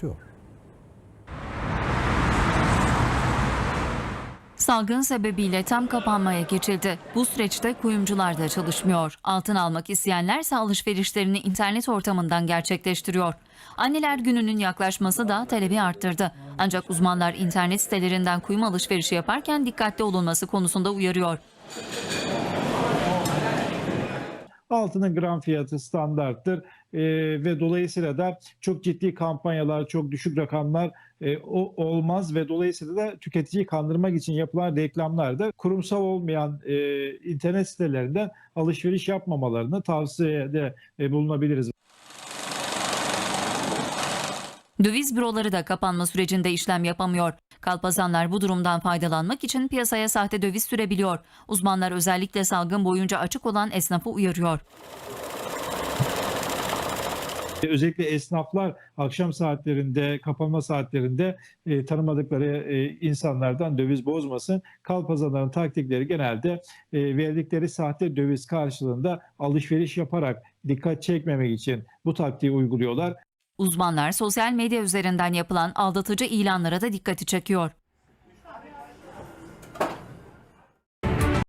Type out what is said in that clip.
artıyor. Salgın sebebiyle tam kapanmaya geçildi. Bu süreçte kuyumcular da çalışmıyor. Altın almak isteyenlerse alışverişlerini internet ortamından gerçekleştiriyor. Anneler gününün yaklaşması da talebi arttırdı. Ancak uzmanlar internet sitelerinden kuyum alışverişi yaparken dikkatli olunması konusunda uyarıyor. Altının gram fiyatı standarttır Ee, ve dolayısıyla da çok ciddi kampanyalar, çok düşük rakamlar e, o, olmaz ve dolayısıyla da tüketiciyi kandırmak için yapılan reklamlar da kurumsal olmayan e, internet sitelerinden alışveriş yapmamalarını tavsiyede e, bulunabiliriz. Döviz büroları da kapanma sürecinde işlem yapamıyor. Kalpazanlar bu durumdan faydalanmak için piyasaya sahte döviz sürebiliyor. Uzmanlar özellikle salgın boyunca açık olan esnafı uyarıyor. Özellikle esnaflar akşam saatlerinde, kapanma saatlerinde e, tanımadıkları e, insanlardan döviz bozmasın. Kalpazanların taktikleri genelde e, verdikleri sahte döviz karşılığında alışveriş yaparak dikkat çekmemek için bu taktiği uyguluyorlar. Uzmanlar sosyal medya üzerinden yapılan aldatıcı ilanlara da dikkati çekiyor.